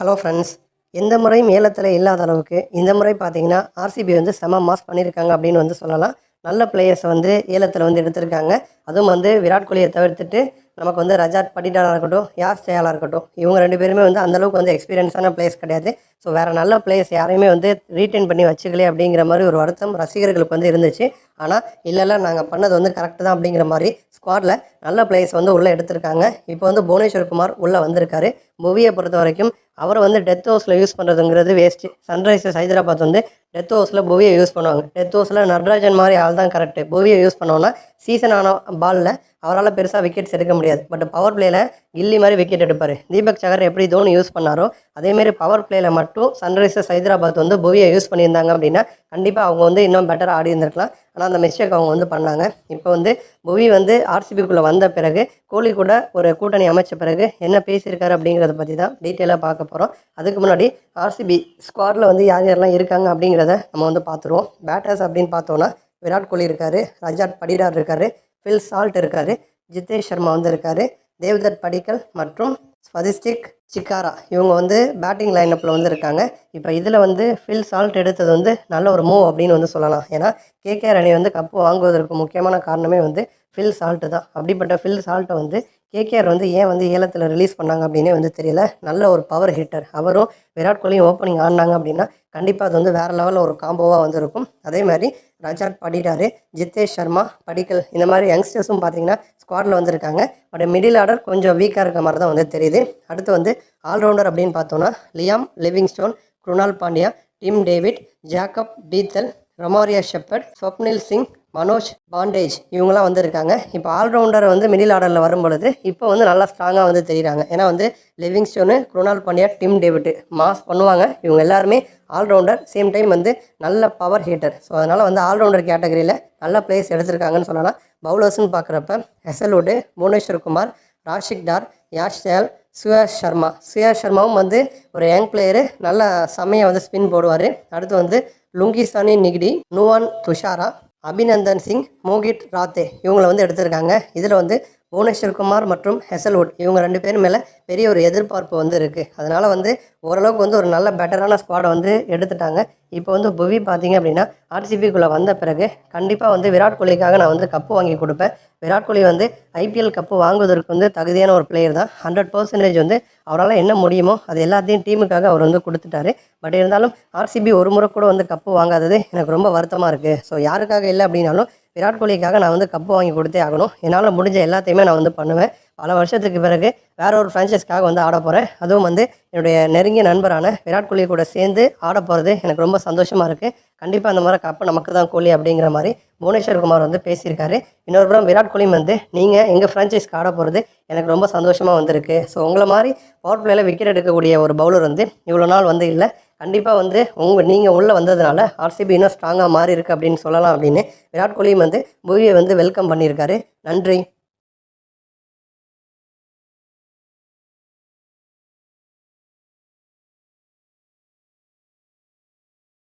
Hello friends எந்த முறையும் ஏலத்தில் இல்லாத அளவுக்கு இந்த முறை பார்த்தீங்கன்னா ஆர்சிபி வந்து செம மாஸ் பண்ணியிருக்காங்க அப்படின்னு வந்து சொல்லலாம். நல்ல பிளேயர்ஸை வந்து ஏலத்தில் வந்து எடுத்திருக்காங்க. அதுவும் வந்து விராட் கோலியை தவிர்த்துட்டு நமக்கு வந்து ரஜாத் படிடாலாக இருக்கட்டும் யார் சேயாலாக இருக்கட்டும் இவங்க ரெண்டு பேருமே வந்து அந்தளவுக்கு வந்து எக்ஸ்பீரியன்ஸான பிளேயர்ஸ் கிடையாது. ஸோ வேறு நல்ல பிளேயர்ஸ் யாரையுமே வந்து ரீட்டைன் பண்ணி வச்சுக்கலே அப்படிங்கிற மாதிரி ஒரு வருத்தம் ரசிகர்களுக்கு வந்து இருந்துச்சு. ஆனால் இல்லைல்ல நாங்கள் பண்ணது வந்து கரெக்டு தான் அப்படிங்கிற மாதிரி ஸ்குவாடில் நல்ல பிளேயர்ஸ் வந்து உள்ளே எடுத்திருக்காங்க. இப்போ வந்து புவனேஸ்வர் குமார் உள்ளே வந்திருக்காரு. புவியை பொறுத்த வரைக்கும் அவரை வந்து டெத் ஹவுஸில் யூஸ் பண்ணுறதுங்கிறது வேஸ்ட்டு சன்ரைசர்ஸ் ஹைதராபாத் வந்து டெத் ஹவுஸில் புவியை யூஸ் பண்ணுவாங்க. டெத் ஹவுஸில் நடராஜன் மாதிரி ஆள் தான் கரெக்டு புவியை யூஸ் பண்ணோன்னா சீசன் ஆன பாலில் அவரால் பெருசாக விக்கெட்ஸ் எடுக்க முடியாது. பட் பவர் பிளேயில் கில்லி மாதிரி விக்கெட் எடுப்பார். தீபக் சகர் எப்படி தோனி யூஸ் பண்ணாரோ அதேமாரி பவர் பிளேயில் மட்டும் சன்ரைசர்ஸ் ஹைதராபாத் வந்து புவியை யூஸ் பண்ணியிருந்தாங்க அப்படின்னா கண்டிப்பாக அவங்க வந்து இன்னும் பெட்டராக ஆடி இருந்திருக்கலாம். ஆனால் அந்த மிஸ்டேக் அவங்க வந்து பண்ணாங்க. இப்போ வந்து புவி வந்து ஆர்சிபிக்குள்ளே வந்த பிறகு கோலி கூட ஒரு கூட்டணி அமைச்ச பிறகு என்ன பேசியிருக்காரு அப்படிங்கிறத பற்றி தான் டீட்டெயிலாக பார்க்க போகிறோம் அதுக்கு முன்னாடி ஆர்சிபி ஸ்குவாடில் வந்து யார் யாரெல்லாம் இருக்காங்க அப்படிங்கிறத நம்ம வந்து பார்த்துருவோம். பேட்டர்ஸ் அப்படின்னு பார்த்தோன்னா விராட் கோலி இருக்கார் ரஜாட் படிடார் இருக்கார் ஃபில் சால்ட் இருக்கார் ஜிதேஷ் சர்மா வந்து இருக்கார் தேவ்தத் படிக்கல் மற்றும் ஸ்வதிஸ்டிக் சிக்காரா இவங்க வந்து பேட்டிங் லைனப்பில் வந்து இருக்காங்க. இப்போ இதில் வந்து ஃபில் சால்ட் எடுத்தது வந்து நல்ல ஒரு மூவ் அப்படின்னு வந்து சொல்லலாம். ஏன்னா கேகேஆர் அணி வந்து கப்பு வாங்குவதற்கு முக்கியமான காரணமே வந்து ஃபில் சால்ட்டு தான். அப்படிப்பட்ட ஃபில் சால்ட்டை வந்து கேகேஆர் வந்து ஏன் வந்து ஏலத்தில் ரிலீஸ் பண்ணாங்க அப்படின்னே வந்து தெரியல. நல்ல ஒரு பவர் ஹிட்டர் அவரும் விராட் கோலியும் ஓப்பனிங் ஆடினாங்க அப்படின்னா கண்டிப்பாக அது வந்து வேறு லெவலில் ஒரு காம்போவாக வந்து இருக்கும். அதே மாதிரி ரஜாட் படிடாரு ஜித்தேஷ் சர்மா படிக்கல் இந்த மாதிரி யங்ஸ்டர்ஸும் பார்த்தீங்கன்னா ஸ்குவாடில் வந்திருக்காங்க. பட் மிடில் ஆர்டர் கொஞ்சம் வீக்காக இருக்க மாதிரி தான் வந்து தெரியுது. அடுத்து வந்து ஆல்ரவுண்டர் அப்படின்னு பார்த்தோன்னா Liam Livingstone Krunal Pandya Tim David Jacob Bethell Romario Shepherd Swapnil Singh Manoj Bhandage இவங்களாம் வந்திருக்காங்க. இப்போ ஆல்ரவுண்டர் வந்து மிடில் ஆர்டரில் வரும் பொழுது இப்போ வந்து நல்லா ஸ்ட்ராங்காக வந்து தெரியுறாங்க. ஏன்னா வந்து Livingstone Krunal Pandya Tim David mass பண்ணுவாங்க. இவங்க எல்லாருமே ஆல்ரவுண்டர் சேம் டைம் வந்து நல்ல பவர் ஹீட்டர் ஸோ அதனால் வந்து ஆல்ரவுண்டர் கேட்டகரியில் நல்ல பிளேஸ் எடுத்திருக்காங்கன்னு சொல்லலாம். பவுலர்ஸ்னு பார்க்குறப்ப ஹெசல்வுட்டு புவனேஸ்வர் குமார் ராஷிக் டார் யாஷ் தயால் சுயாஷ் சர்மா. சுயாஷ் சர்மாவும் வந்து ஒரு யங் பிளேயரு நல்ல செம்மையை வந்து ஸ்பின் போடுவார். அடுத்து வந்து லுங்கிசானி நிகிடி நுவான் துஷாரா. அபிநந்தன் சிங் மோகித் ராத்தே இவங்களை வந்து எடுத்திருக்காங்க. இதில் வந்து புவனேஸ்வர் குமார் மற்றும் ஹெசல்வுட் இவங்க ரெண்டு பேரும் மேலே பெரிய ஒரு எதிர்பார்ப்பு வந்து இருக்குது அதனால் வந்து ஓரளவுக்கு வந்து ஒரு நல்ல பெட்டரான ஸ்குவாடை வந்து எடுத்துட்டாங்க. இப்போ வந்து புவி பார்த்தீங்க அப்படின்னா ஆர்சிபிக்குள்ளே வந்த பிறகு கண்டிப்பாக வந்து விராட் கோலிக்காக நான் வந்து கப்பு வாங்கி கொடுப்பேன். விராட் கோலி வந்து ஐபிஎல் கப்பு வாங்குவதற்கு வந்து தகுதியான ஒரு பிளேயர் தான். ஹண்ட்ரட் பர்சன்டேஜ் வந்து அவரால் என்ன முடியுமோ அது எல்லாத்தையும் டீமுக்காக அவர் வந்து கொடுத்துட்டாரு. பட் இருந்தாலும் ஆர்சிபி ஒரு முறை கூட வந்து கப்பு வாங்காதது எனக்கு ரொம்ப வருத்தமாக இருக்குது ஸோ யாருக்காக இல்லை அப்படின்னாலும் விராட் கோலிக்காக நான் வந்து கப்பு வாங்கி கொடுத்தே ஆகணும். என்னால் முடிஞ்ச எல்லாத்தையுமே நான் வந்து பண்ணுவேன். பல வருஷத்துக்கு பிறகு வேற ஒரு ஃப்ரான்ச்சைஸ்க்காக வந்து ஆட போகிறேன் அதுவும் வந்து என்னுடைய நெருங்கிய நண்பரான விராட் கோலி கூட சேர்ந்து ஆட போகிறது எனக்கு ரொம்ப சந்தோஷமாக இருக்குது கண்டிப்பாக அந்த மாதிரி கப்பு நமக்கு தான் கோலி அப்படிங்கிற மாதிரி புவனேஸ்வர் குமார் வந்து பேசியிருக்காரு. இன்னொரு புறம் விராட் கோலியும் வந்து நீங்கள் எங்கள் ஃப்ரான்ச்சைஸ்க்கு ஆட போகிறது எனக்கு ரொம்ப சந்தோஷமாக வந்திருக்கு. ஸோ உங்களை மாதிரி பவர் பிளேயில் விக்கெட் எடுக்கக்கூடிய ஒரு பவுலர் வந்து இவ்வளோ நாள் வந்து இல்லை. கண்டிப்பாக வந்து உங்கள் நீங்கள் உள்ளே வந்ததுனால ஆர்சிபி இன்னும் ஸ்ட்ராங்காக மாறி இருக்குது அப்படின்னு சொல்லலாம் அப்படின்னு விராட் கோலியும் வந்து புவியை வந்து வெல்கம் பண்ணியிருக்காரு. நன்றி.